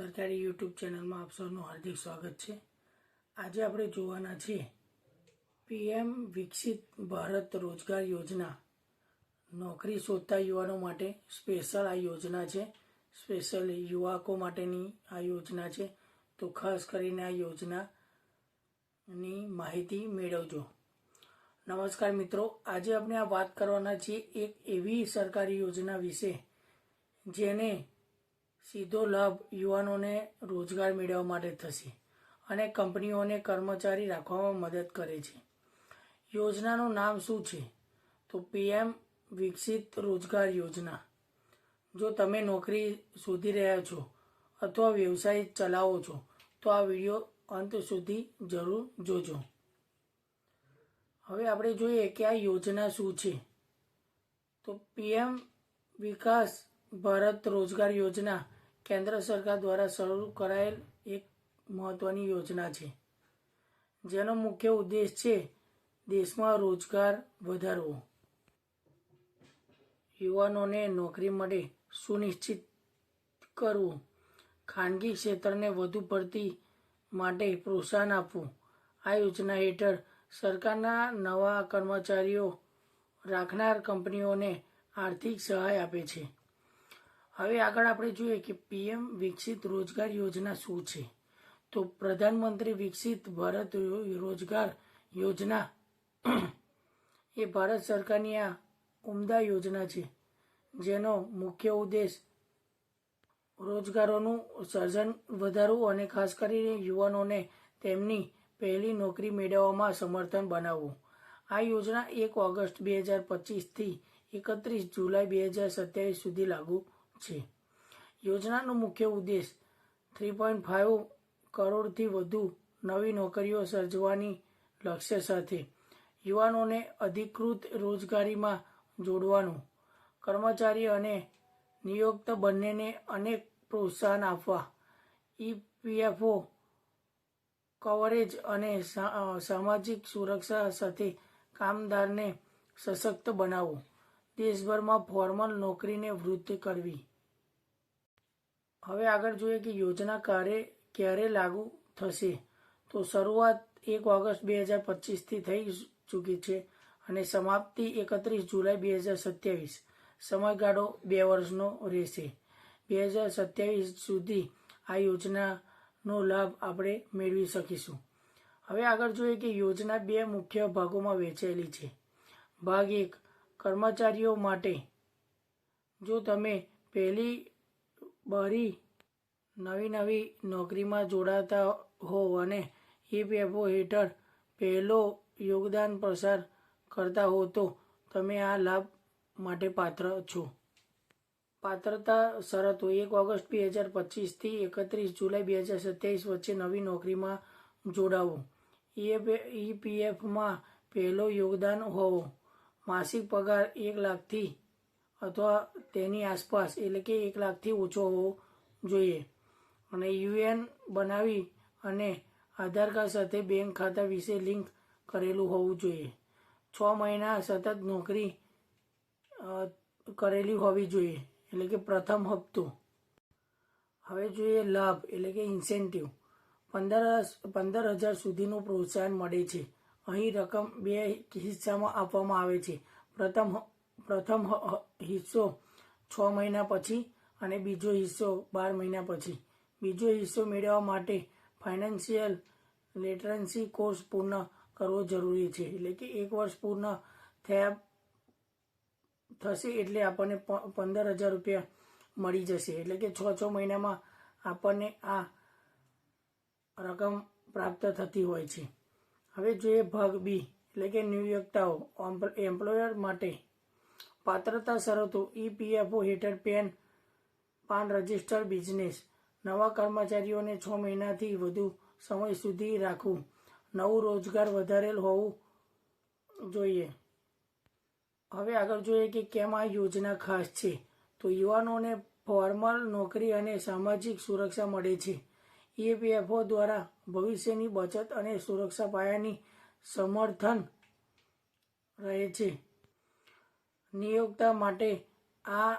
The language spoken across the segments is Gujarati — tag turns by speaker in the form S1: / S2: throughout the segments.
S1: સરકારી યુટ્યુબ ચેનલમાં આપ સૌનું હાર્દિક સ્વાગત છે. આજે આપણે જોવાના છીએ પીએમ વિકસિત ભારત રોજગાર યોજના. નોકરી શોધતા યુવાનો માટે સ્પેશિયલ આ યોજના છે. સ્પેશિયલ યુવકો માટેની આ યોજના છે. તો ખાસ કરીને આ યોજનાની માહિતી મેળવજો. નમસ્કાર મિત્રો, આજે આપણે આ વાત કરવાના છીએ એક એવી સરકારી યોજના વિશે જેને સીધો લાભ યુવાનોને રોજગાર મેળવવા માટે થશે અને કંપનીઓને કર્મચારી રાખવામાં મદદ કરે છે. યોજનાનું નામ શું છે? તો પીએમ વિકસિત રોજગાર યોજના. જો તમે નોકરી શોધી રહ્યા છો અથવા વ્યવસાય ચલાવો છો, તો આ વીડિયો અંત સુધી જરૂર જોજો. હવે આપણે જોઈએ કે આ યોજના શું છે. તો પીએમ વિકાસ ભારત રોજગાર યોજના કેન્દ્ર સરકાર દ્વારા શરૂ કરાયેલ એક મહત્વની યોજના છે, જેનો મુખ્ય ઉદ્દેશ છે દેશમાં રોજગાર વધારવો. યુવાનોને નોકરી મળે સુનિશ્ચિત કરવું, ખાનગી ક્ષેત્રને વધુ પડતી માટે પ્રોત્સાહન આપવું. આ યોજના હેઠળ સરકારના નવા કર્મચારીઓ રાખનાર કંપનીઓને આર્થિક સહાય આપે છે. હવે આગળ આપણે જોઈએ કે પીએમ વિકસિત રોજગાર યોજના શું છે? તો પ્રધાનમંત્રી વિકસિત ભારત રોજગાર યોજના એ ભારત સરકારની આ ઉમદા યોજના છે, જેનો મુખ્ય ઉદ્દેશ રોજગારોનું સર્જન વધારવું અને ખાસ કરીને યુવાનોને તેમની પહેલી નોકરી મેળવવામાં સમર્થન બનાવવું. આ યોજના એક ઓગસ્ટ બે હજાર પચીસથી એકત્રીસ જુલાઈ બે હજાર સત્યાવીસ સુધી લાગુ છે. યોજનાનો મુખ્ય ઉદ્દેશ થ્રી પોઈન્ટ ફાઇવ કરોડથી વધુ નવી નોકરીઓ સર્જવાની લક્ષ્ય સાથે યુવાનોને અધિકૃત રોજગારીમાં જોડવાનું, કર્મચારી અને નિયોક્ત બંનેને અનેક પ્રોત્સાહન આપવા ઈપીએફઓ કવરેજ અને સામાજિક સુરક્ષા સાથે કામદારને સશક્ત બનાવવું, દેશભરમાં ફોર્મલ નોકરીને વૃદ્ધ કરવી. હવે આગળ જોઈએ કે યોજના ક્યારે ક્યારે લાગુ થશે. તો શરૂઆત એક ઓગસ્ટ બે હજાર પચીસથી થઈ ચૂકી છે અને સમાપ્તિ એકત્રીસ જુલાઈ બે હજાર સત્યાવીસ. સમયગાળો બે વર્ષનો રહેશે. બે હજાર સત્યાવીસ સુધી આ યોજનાનો લાભ આપણે મેળવી શકીશું. હવે આગળ જોઈએ કે યોજના બે મુખ્ય ભાગોમાં વહેંચાયેલી છે. ભાગ એક, કર્મચારીઓ માટે. જો તમે પહેલી બરી નવી નવી નોકરીમાં જોડાતા હો અને ઈપીએફઓ હેઠળ પહેલો યોગદાન પ્રસાર કરતા હો તો તમે આ લાભ માટે પાત્ર છો. પાત્રતા શરતો. એક ઓગસ્ટ બે હજાર પચીસથી એકત્રીસ જુલાઈ બે હજાર સત્યાવીસ વચ્ચે નવી નોકરીમાં જોડાવું. ઈપીએફમાં પહેલો યોગદાન હોવો. માસિક પગાર એક લાખથી અથવા તેની આસપાસ, એટલે કે એક લાખથી ઓછો હોવો જોઈએ. અને યુએન બનાવી અને આધાર કાર્ડ સાથે બેંક ખાતા વિશે લિંક કરેલું હોવું જોઈએ. છ મહિના સતત નોકરી કરેલી હોવી જોઈએ, એટલે કે પ્રથમ હપ્તો. હવે જોઈએ લાભ, એટલે કે ઇન્સેન્ટિવ. પંદર પંદર હજાર સુધીનું પ્રોત્સાહન મળે છે. અહીં રકમ બે હિસ્સામાં આપવામાં આવે છે. પ્રથમ પ્રથમ હિસ્સો છ મહિના પછી અને બીજો હિસ્સો બાર મહિના પછી. બીજો હિસ્સો મેળવવા માટે ફાઇનાન્શિયલ લેટરન્સી કોર્સ પૂર્ણ કરવો જરૂરી છે. એટલે કે એક વર્ષ પૂર્ણ થયા થશે એટલે આપણને પંદર હજાર રૂપિયા મળી જશે. એટલે કે છ છ મહિનામાં આપણને આ રકમ પ્રાપ્ત થતી હોય છે. હવે જોઈએ ભાગ બી. એટલે કે નિયોક્તાઓ એમ્પ્લોયર માટે પાત્રતા શરતો ઈપીએફઓ હેઠળ પેન પાન રજિસ્ટર બિઝનેસ નવા કર્મચારીઓને છ મહિનાથી વધુ સમય સુધી રાખવું. નવું રોજગાર વધારેલ હોવું જોઈએ. હવે આગળ જોઈએ કે કેમ આ યોજના ખાસ છે. તો યુવાનોને ફોર્મલ નોકરી અને સામાજિક સુરક્ષા મળે છે. ઈપીએફઓ દ્વારા ભવિષ્યની બચત અને સુરક્ષા પાયાની સમર્થન રહે છે. નિયોક્તા માટે આ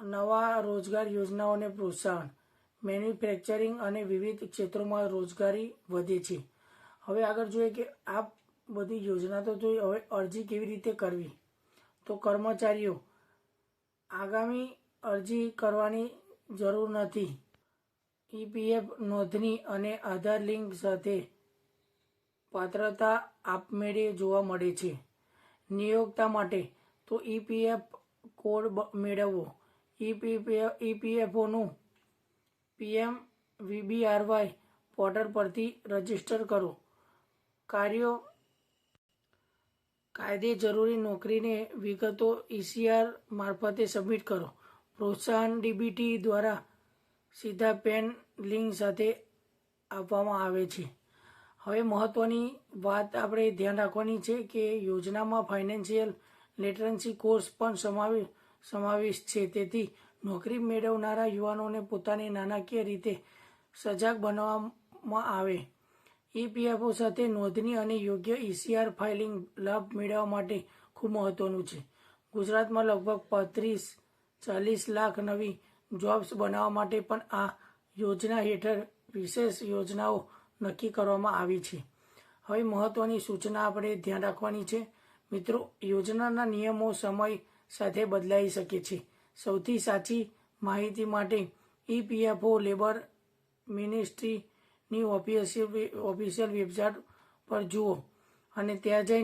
S1: નવા રોજગાર યોજનાઓને પ્રોત્સાહન મેન્યુફેક્ચરિંગ અને વિવિધ ક્ષેત્રોમાં રોજગારી વધે છે. હવે આગળ જોઈએ કે આ બધી યોજના તો જોઈ હવે અરજી કેવી રીતે કરવી? તો કર્મચારીઓ, આગામી અરજી કરવાની જરૂર નથી. ઈપીએફ નોંધણી અને આધાર લિંક સાથે પાત્રતા આપમેળે જોવા મળે છે. નિયોક્તા માટે તો ઈપીએફ કોડ બ- મેળવવો. ઈપીએફઓનું પીએમ વીબીઆરવાય પોર્ટલ પરથી રજિસ્ટર કરો. કાર્યો કાયદે જરૂરી નોકરીને વિગતો ઈસીઆર મારફતે સબમિટ કરો. પ્રોત્સાહન ડીબીટી દ્વારા સીધા પેન લિંક સાથે આપવામાં આવે છે. હવે મહત્વની વાત આપણે ધ્યાન રાખવાની છે કે યોજનામાં ફાઇનાન્શિયલ લિટરન્સી કોર્સ પણ સમાવે સમાવેશ છે. તેથી નોકરી મેળવનારા યુવાનોને પોતાની નાણાકીય રીતે સજાગ બનાવવામાં આવે. ઈપીએફઓ સાથે નોંધણી અને યોગ્ય ઈસીઆર ફાઇલિંગ લાભ મેળવવા માટે ખૂબ મહત્વનું છે. ગુજરાતમાં લગભગ પાંત્રીસ, ચાલીસ લાખ નવી જોબ્સ બનાવવા માટે પણ આ યોજના હેઠળ વિશેષ યોજનાઓ નક્કી કરવામાં આવી છે. હવે મહત્વની સૂચના આપણે ધ્યાન રાખવાની છે. મિત્રો, યોજનાના નિયમો સમય સાથે બદલાઈ શકે છે. સૌથી સાચી માહિતી માટે ઈપીએફઓ લેબર મિનિસ્ટ્રીની ઓફિશિયલ ઓફિશિયલ વેબસાઇટ પર જુઓ અને ત્યાં જઈને